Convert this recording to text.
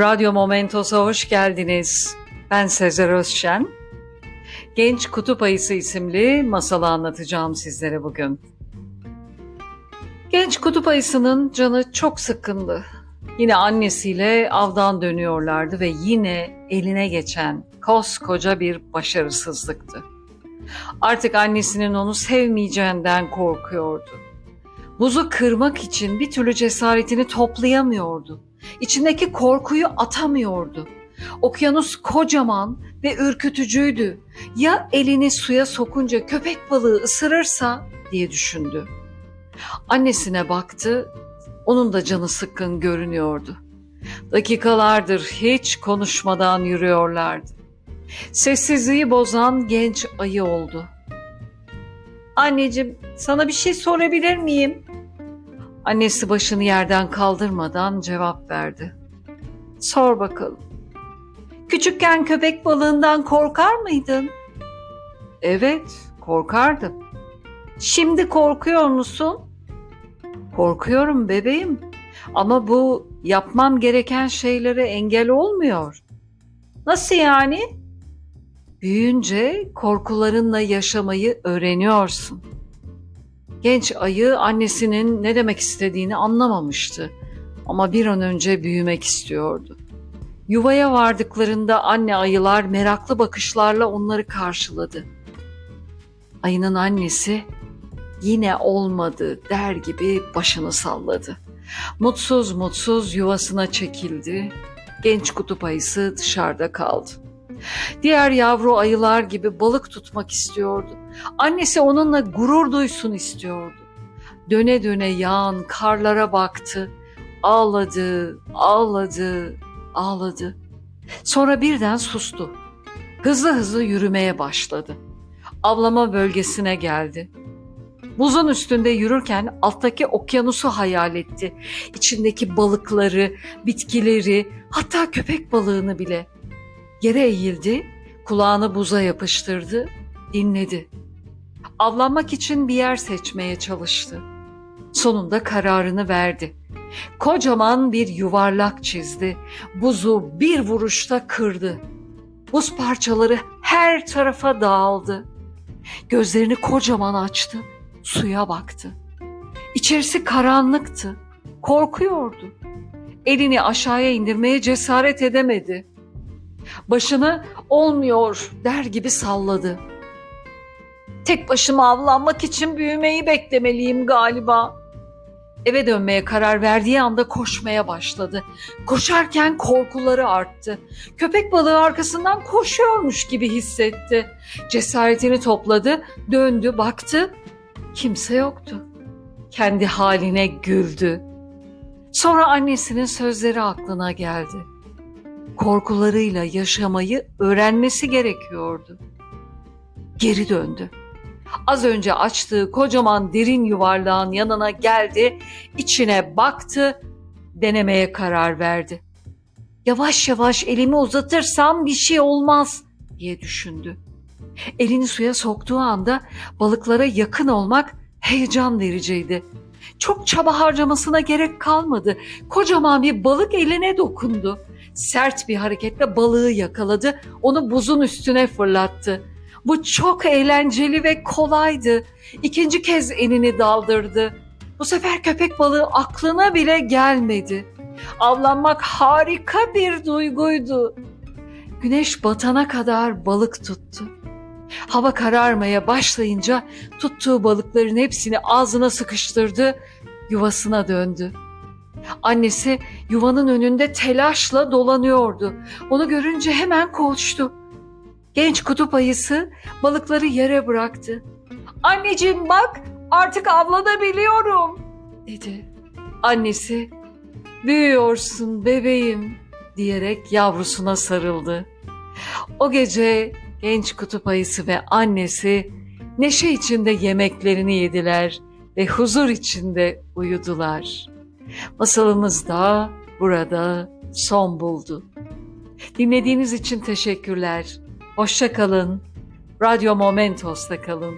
Radyo Momentos'a hoş geldiniz. Ben Sezer Özşen. Genç Kutup Ayısı isimli masalı anlatacağım sizlere bugün. Genç kutup ayısının canı çok sıkkındı. Yine annesiyle avdan dönüyorlardı ve yine eline geçen koskoca bir başarısızlıktı. Artık annesinin onu sevmeyeceğinden korkuyordu. Buzu kırmak için bir türlü cesaretini toplayamıyordu. İçindeki korkuyu atamıyordu. Okyanus kocaman ve ürkütücüydü. Ya elini suya sokunca köpek balığı ısırırsa diye düşündü. Annesine baktı, onun da canı sıkkın görünüyordu. Dakikalardır hiç konuşmadan yürüyorlardı. Sessizliği bozan genç ayı oldu. Anneciğim, sana bir şey sorabilir miyim? Annesi başını yerden kaldırmadan cevap verdi. Sor bakalım. Küçükken köpek balığından korkar mıydın? Evet, korkardım. Şimdi korkuyor musun? Korkuyorum bebeğim. Ama bu yapmam gereken şeylere engel olmuyor. Nasıl yani? Büyüyünce korkularınla yaşamayı öğreniyorsun. Genç ayı annesinin ne demek istediğini anlamamıştı ama bir an önce büyümek istiyordu. Yuvaya vardıklarında anne ayılar meraklı bakışlarla onları karşıladı. Ayının annesi yine olmadı der gibi başını salladı. Mutsuz mutsuz yuvasına çekildi. Genç kutup ayısı dışarıda kaldı. Diğer yavru ayılar gibi balık tutmak istiyordu. Annesi onunla gurur duysun istiyordu. Döne döne yağan karlara baktı. Ağladı, ağladı, ağladı. Sonra birden sustu. Hızlı hızlı yürümeye başladı. Avlama bölgesine geldi. Buzun üstünde yürürken alttaki okyanusu hayal etti. İçindeki balıkları, bitkileri, hatta köpek balığını bile. Yere eğildi, kulağını buza yapıştırdı, dinledi. Avlanmak için bir yer seçmeye çalıştı. Sonunda kararını verdi. Kocaman bir yuvarlak çizdi. Buzu bir vuruşta kırdı. Buz parçaları her tarafa dağıldı. Gözlerini kocaman açtı, suya baktı. İçerisi karanlıktı, korkuyordu. Elini aşağıya indirmeye cesaret edemedi. Başını olmuyor der gibi salladı. Tek başıma avlanmak için büyümeyi beklemeliyim galiba. Eve dönmeye karar verdiği anda koşmaya başladı. Koşarken korkuları arttı. Köpek balığı arkasından koşuyormuş gibi hissetti. Cesaretini topladı, döndü, baktı. Kimse yoktu. Kendi haline güldü. Sonra annesinin sözleri aklına geldi. Korkularıyla yaşamayı öğrenmesi gerekiyordu. Geri döndü. Az önce açtığı kocaman derin yuvarlağın yanına geldi, içine baktı, denemeye karar verdi. Yavaş yavaş elimi uzatırsam bir şey olmaz diye düşündü. Elini suya soktuğu anda balıklara yakın olmak heyecan vericiydi. Çok çaba harcamasına gerek kalmadı. Kocaman bir balık eline dokundu. Sert bir hareketle balığı yakaladı, onu buzun üstüne fırlattı. Bu çok eğlenceli ve kolaydı. İkinci kez elini daldırdı. Bu sefer köpek balığı aklına bile gelmedi. Avlanmak harika bir duyguydu. Güneş batana kadar balık tuttu. Hava kararmaya başlayınca tuttuğu balıkların hepsini ağzına sıkıştırdı, yuvasına döndü. Annesi yuvanın önünde telaşla dolanıyordu. Onu görünce hemen koştu. Genç kutup ayısı balıkları yere bıraktı. Anneciğim bak artık avlanabiliyorum dedi. Annesi büyüyorsun bebeğim diyerek yavrusuna sarıldı. O gece genç kutup ayısı ve annesi neşe içinde yemeklerini yediler ve huzur içinde uyudular. Masalımız da burada son buldu. Dinlediğiniz için teşekkürler. Hoşça kalın. Radyo Momentos'ta kalın.